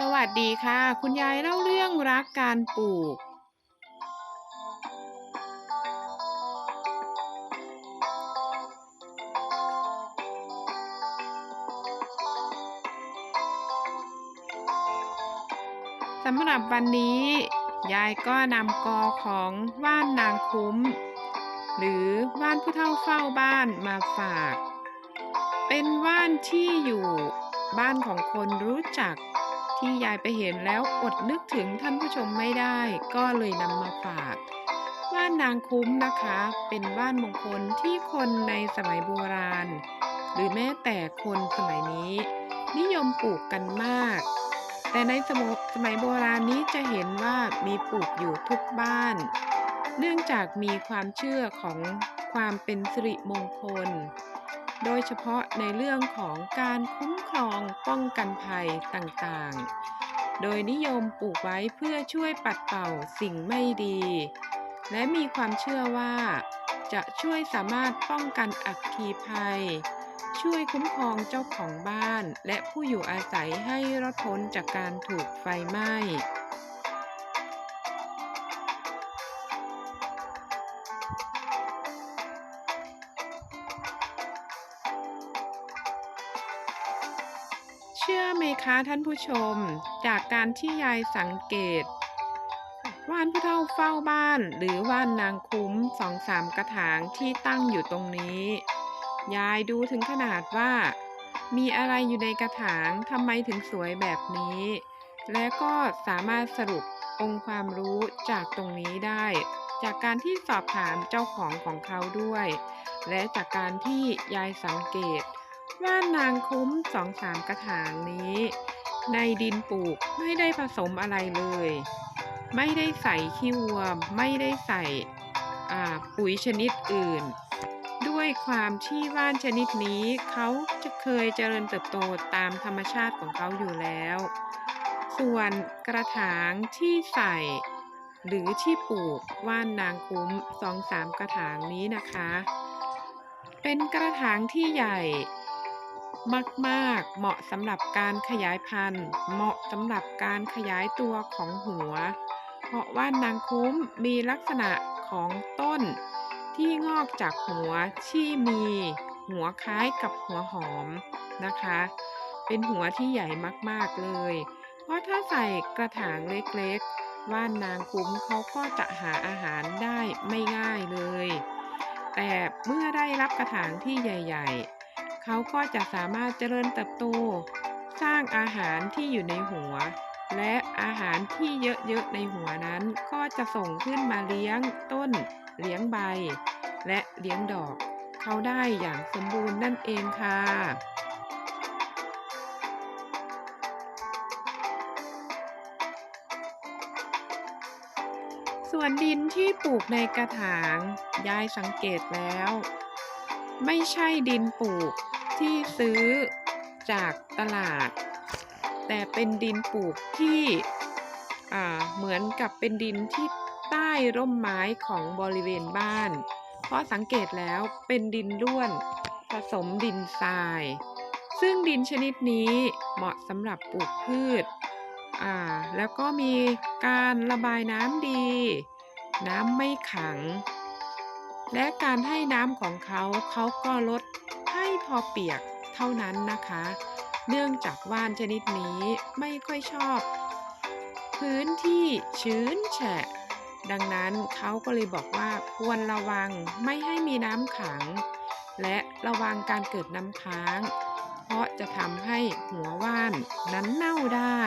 สวัสดีค่ะ คุณยายเล่าเรื่องรักการปลูก สำหรับวันนี้ ยายก็นำกอของว่านนางคุ้ม หรือว่านผู้เฒ่าเฝ้าบ้านมาฝาก เป็นว่านที่อยู่บ้านของคนรู้จัก ที่ยายไปเห็นแล้วอดนึกถึงท่านผู้ชมไม่ได้ ก็เลยนำมาฝาก ว่านนางคุ้มนะคะ เป็นว่านมงคลที่คนในสมัยโบราณ หรือแม้แต่คนสมัยนี้ นิยมปลูกกันมาก แต่ในสมสมัยโบราณนี้จะเห็นว่ามีปลูกอยู่ทุกบ้าน เนื่องจากมีความเชื่อของความเป็นสิริมงคล โดยเฉพาะในเรื่องของการคุ้มครองป้องกันภัยต่างๆ โดยนิยมปลูกไว้เพื่อช่วยปัดเป่าสิ่งไม่ดี และมีความเชื่อว่า จะช่วยสามารถป้องกันอัคคีภัย ช่วยคุ้มครองเจ้าของบ้าน และผู้อยู่อาศัยให้รอดพ้นจากการถูกไฟไหม้ ท่านผู้ชม จากการที่ยายสังเกต ว่านผู้เฒ่าเฝ้าบ้าน หรือว่านนางคุ้มสองสามกระถางที่ตั้งอยู่ตรงนี้ ยายดูถึงขนาดว่า มีอะไรอยู่ในกระถางทำไมถึงสวยแบบนี้ และก็สามารถสรุปองค์ความรู้จากตรงนี้ได้ จากการที่สอบถามเจ้าของของเขาด้วย และจากการที่ยายสังเกต ว่านนางคุ้มสองสามกระถางนี้ ในดินปลูกไม่ได้ผสมอะไรเลย ไม่ได้ใส่ขี้วัว ไม่ได้ใส่ปุ๋ยชนิดอื่น ด้วยความที่ว่านชนิดนี้เขาจะเคยเจริญเติบโตตามธรรมชาติของเขาอยู่แล้ว ส่วนกระถางที่ใส่ หรือที่ปลูกว่านนางคุ้มสองสามกระถางนี้นะคะ เป็นกระถางที่ใหญ่ มาก ๆ เหมาะสำหรับการขยายพันธุ์ เหมาะสำหรับการขยายตัวของหัว เพราะว่านางคุ้มมีลักษณะของต้น ที่งอกจากหัวที่มี หัวคล้ายกับหัวหอมนะคะ เป็นหัวที่ใหญ่มาก ๆ เลย เพราะถ้าใส่กระถางเล็ก ๆ ว่านนางคุ้มเขาก็จะหาอาหารได้ไม่ง่ายเลย แต่เมื่อได้รับกระถางที่ใหญ่ ๆ เขาก็จะสามารถเจริญเติบโต สร้างอาหารที่อยู่ในหัว และอาหารที่เยอะๆในหัวนั้น ก็จะส่งขึ้นมาเลี้ยงต้น เลี้ยงใบ และเลี้ยงดอก เขาได้อย่างสมบูรณ์นั่นเองค่ะส่วนดินที่ปลูกในกระถาง ยายสังเกตแล้ว ไม่ใช่ดินปลูก ที่ซื้อจากตลาด แต่เป็นดินปลูกที่อ่าเหมือนกับเป็นดินที่ใต้ร่มไม้ของบริเวณบ้าน เพราะสังเกตแล้วเป็นดินร่วนผสมดินทราย ซึ่งดินชนิดนี้เหมาะสำหรับปลูกพืชอ่าแล้วก็มีการระบายน้ำดี น้ำไม่ขัง และการให้น้ำของเขาเขาก็ลด พอเปียกเท่านั้นนะคะ เนื่องจากว่านชนิดนี้ไม่ค่อยชอบ พื้นที่ชื้นแฉะ ดังนั้นเขาก็เลยบอกว่าควรระวังไม่ให้มีน้ำขัง และระวังการเกิดน้ำค้าง เพราะจะทำให้หัวว่านนั้นเน่าได้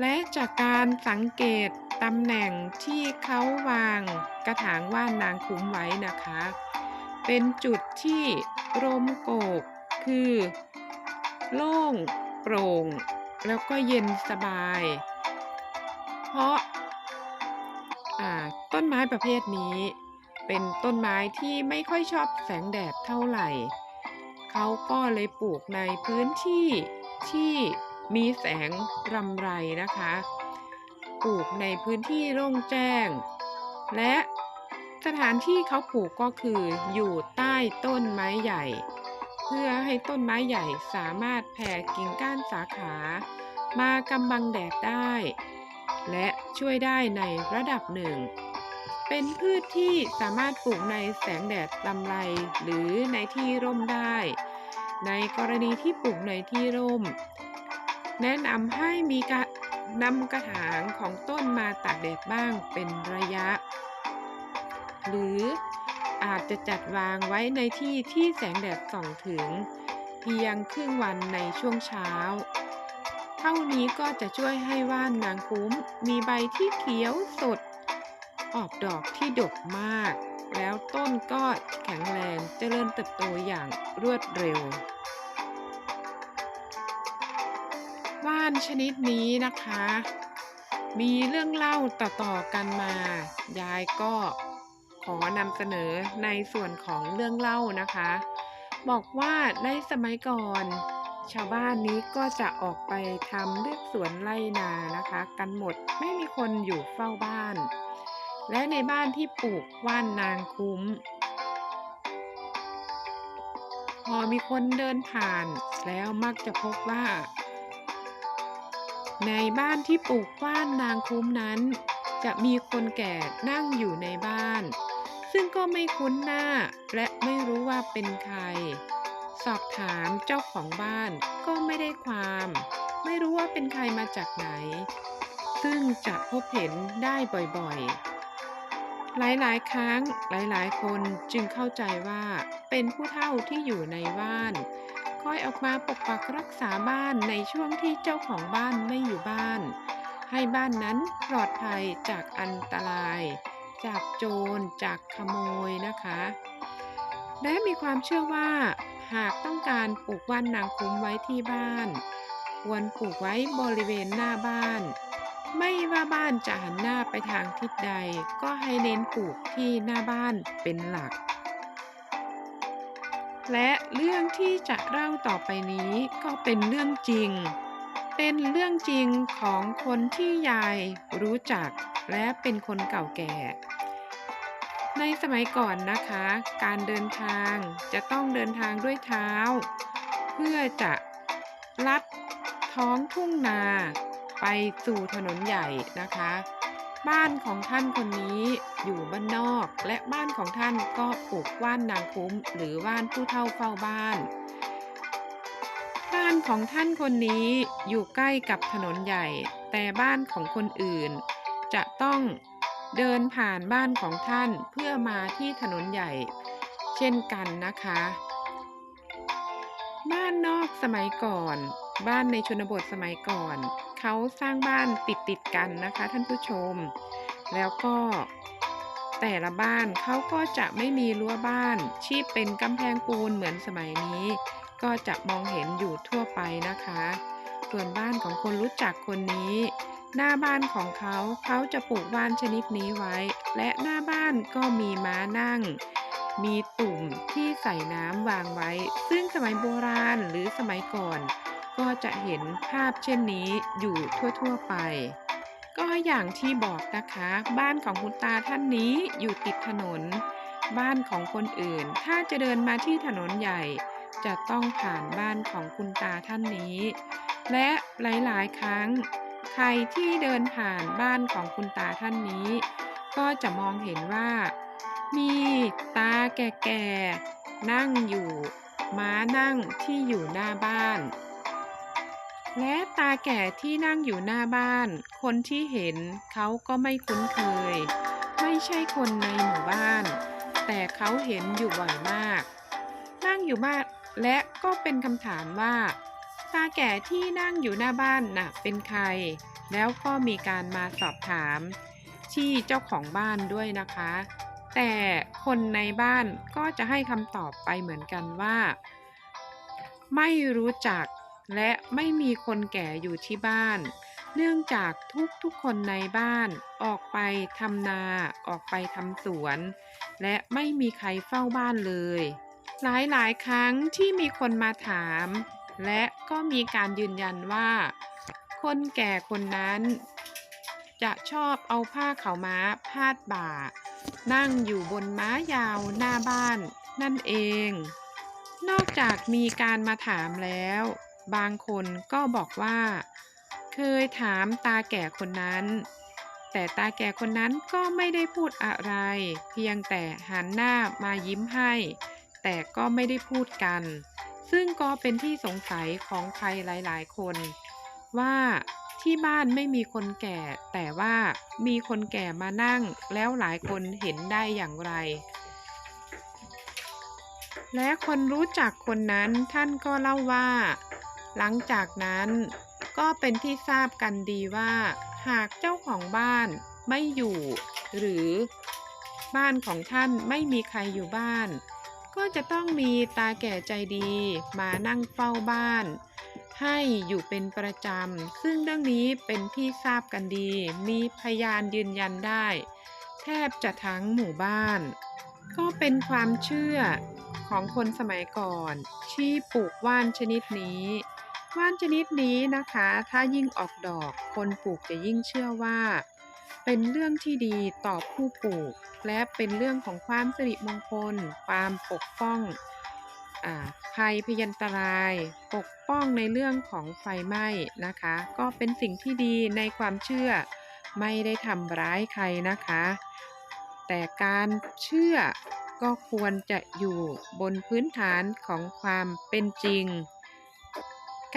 และจากการสังเกต ตำแหน่งที่เขาวางกระถางว่านนางคุ้มไว้นะคะ เป็นจุดที่ลมโกกคือ โล่งโปร่ง แล้วก็เย็นสบาย เพราะต้นไม้ประเภทนี้ เป็นต้นไม้ที่ไม่ค่อยชอบแสงแดดเท่าไหร่ เขาก็เลยปลูกในพื้นที่ที่มีแสงรำไรนะคะ ปลูกในพื้นที่โล่งแจ้ง และสถานที่เขาปลูกก็คืออยู่ใต้ต้นไม้ใหญ่ เพื่อให้ต้นไม้ใหญ่สามารถแผ่กิ่งก้านสาขามากำบังแดดได้ และช่วยได้ในระดับหนึ่ง เป็นพืชที่สามารถปลูกในแสงแดดลำไรหรือในที่ร่มได้ ในกรณีที่ปลูกในที่ร่ม แนะนำให้มีการ นำกระถางของต้นมาตากแดดบ้างเป็นระยะ หรืออาจจะจัดวางไว้ในที่ที่แสงแดดส่องถึง เพียงครึ่งวันในช่วงเช้า เท่านี้ก็จะช่วยให้ว่านนางคุ้มมีใบที่เขียวสด ออกดอกที่ดกมาก แล้วต้นก็แข็งแรงเจริญเติบโตอย่างรวดเร็วานชนิดนี้นะคะ มีเรื่องเล่าต่อๆกันมา ยายก็ขอนำเสนอในส่วนของเรื่องเล่านะคะ บอกว่าในสมัยก่อน ชาวบ้านนี้ก็จะออกไปทำเลือกสวนไร่นานะคะ กันหมดไม่มีคนอยู่เฝ้าบ้าน และในบ้านที่ปลูกว่านนางคุ้ม พอมีคนเดินผ่านแล้วมักจะพบว่า ในบ้านที่ปลูกว่านนางคุ้มนั้น จะมีคนแก่นั่งอยู่ในบ้าน ซึ่งก็ไม่คุ้นหน้าและไม่รู้ว่าเป็นใคร สอบถามเจ้าของบ้านก็ไม่ได้ความ ไม่รู้ว่าเป็นใครมาจากไหน ซึ่งจะพบเห็นได้บ่อยๆ หลายๆ ครั้งหลายๆ คนจึงเข้าใจว่าเป็นผู้เฒ่าที่อยู่ในบ้าน คอยออกมาปกปักรักษาบ้านในช่วงที่เจ้าของบ้านไม่อยู่บ้าน ให้บ้านนั้นปลอดภัยจากอันตราย จากโจรจากขโมยนะคะ และมีความเชื่อว่า หากต้องการปลูกว่านนางคุ้มไว้ที่บ้าน ควรปลูกไว้บริเวณหน้าบ้าน ไม่ว่าบ้านจะหันหน้าไปทางทิศใด ก็ให้เน้นปลูกที่หน้าบ้านเป็นหลัก และเรื่องที่จะเล่าต่อไปนี้ก็เป็นเรื่องจริง เป็นเรื่องจริงของคนที่ยายรู้จักและเป็นคนเก่าแก่ ในสมัยก่อนนะคะ การเดินทางจะต้องเดินทางด้วยเท้า เพื่อจะลัดท้องทุ่งนาไปสู่ถนนใหญ่นะคะ บ้านของท่านคนนี้อยู่บ้านนอก และบ้านของท่านก็ปลูกว่านนางคุ้ม หรือว่านผู้เฒ่าเฝ้าบ้าน บ้านของท่านคนนี้อยู่ใกล้กับถนนใหญ่ แต่บ้านของคนอื่น จะต้องเดินผ่านบ้านของท่านเพื่อมาที่ถนนใหญ่ เช่นกันนะคะ บ้านนอกสมัยก่อน บ้านในชนบทสมัยก่อน เขาสร้างบ้านติดติดกันนะคะท่านผู้ชม แล้วก็แต่ละบ้านเขาก็จะไม่มีรั้วบ้านที่เป็นกำแพงปูนเหมือนสมัยนี้ ก็จะมองเห็นอยู่ทั่วไปนะคะ ส่วนบ้านของคนรู้จักคนนี้ หน้าบ้านของเขาเขาจะปลูกว่านชนิดนี้ไว้ และหน้าบ้านก็มีม้านั่ง มีตุ่มที่ใส่น้ำวางไว้ ซึ่งสมัยโบราณหรือสมัยก่อน ก็จะเห็นภาพเช่นนี้อยู่ทั่วๆไป ก็อย่างที่บอกนะคะ บ้านของคุณตาท่านนี้อยู่ติดถนน บ้านของคนอื่น ถ้าจะเดินมาที่ถนนใหญ่ จะต้องผ่านบ้านของคุณตาท่านนี้ และหลายๆ ครั้ง ใครที่เดินผ่านบ้านของคุณตาท่านนี้ ก็จะมองเห็นว่า มีตาแก่ๆนั่งอยู่ม้านั่งที่อยู่หน้าบ้าน และตาแก่ที่นั่งอยู่หน้าบ้าน คนที่เห็นเขาก็ไม่คุ้นเคย ไม่ใช่คนในหมู่บ้าน แต่เขาเห็นอยู่บ่อยมาก นั่งอยู่บ้านและก็เป็นคำถามว่า ตาแก่ที่นั่งอยู่หน้าบ้านน่ะเป็นใคร แล้วก็มีการมาสอบถาม ที่เจ้าของบ้านด้วยนะคะ แต่คนในบ้านก็จะให้คำตอบไปเหมือนกันว่า ไม่รู้จัก และไม่มีคนแก่อยู่ที่บ้าน เนื่องจากทุกๆคนในบ้านออกไปทำนาออกไปทำสวน และไม่มีใครเฝ้าบ้านเลย หลายๆครั้งที่มีคนมาถาม และก็มีการยืนยันว่า คนแก่คนนั้น จะชอบเอาผ้าขาวม้าพาดบ่า นั่งอยู่บนม้ายาวหน้าบ้านนั่นเอง นอกจากมีการมาถามแล้ว บางคนก็บอกว่า เคยถามตาแก่คนนั้น แต่ตาแก่คนนั้นก็ไม่ได้พูดอะไร เพียงแต่หันหน้ามายิ้มให้ แต่ก็ไม่ได้พูดกัน ซึ่งก็เป็นที่สงสัยของใครหลายๆ คน ว่าที่บ้านไม่มีคนแก่ แต่ว่ามีคนแก่มานั่งแล้วหลายคนเห็นได้อย่างไร และคนรู้จักคนนั้นท่านก็เล่าว่า หลังจากนั้นก็เป็นที่ทราบกันดีว่า หากเจ้าของบ้านไม่อยู่ หรือบ้านของท่านไม่มีใครอยู่บ้าน ก็จะต้องมีตาแก่ใจดีมานั่งเฝ้าบ้าน ให้อยู่เป็นประจำ ซึ่งเรื่องนี้เป็นที่ทราบกันดี มีพยานยืนยันได้ แทบจะทั้งหมู่บ้าน ก็เป็นความเชื่อของคนสมัยก่อน ที่ปลูกว่านชนิดนี้ ว่านชนิดนี้นะคะ ถ้ายิ่งออกดอก คนปลูกจะยิ่งเชื่อว่า เป็นเรื่องที่ดีต่อผู้ปลูก และเป็นเรื่องของความสิริมงคล ความปกป้องอภัยพยันตราย ปกป้องในเรื่องของไฟไหม้นะคะ ก็เป็นสิ่งที่ดีในความเชื่อ ไม่ได้ทำร้ายใครนะคะ แต่การเชื่อก็ควรจะอยู่บนพื้นฐานของความเป็นจริง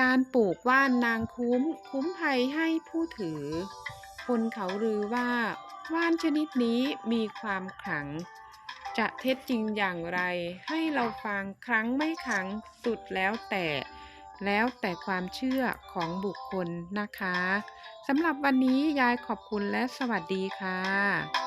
การปลูกว่านนางคุ้ม คุ้มภัยให้ผู้ถือ คนเขาลือว่า ว่านชนิดนี้มีความขลัง จะเท็จจริงอย่างไร ให้เราฟังครั้งไม่ครั้งสุดแล้วแต่แล้วแต่ความเชื่อของบุคคลนะคะสำหรับวันนี้ยายขอบคุณและสวัสดีค่ะ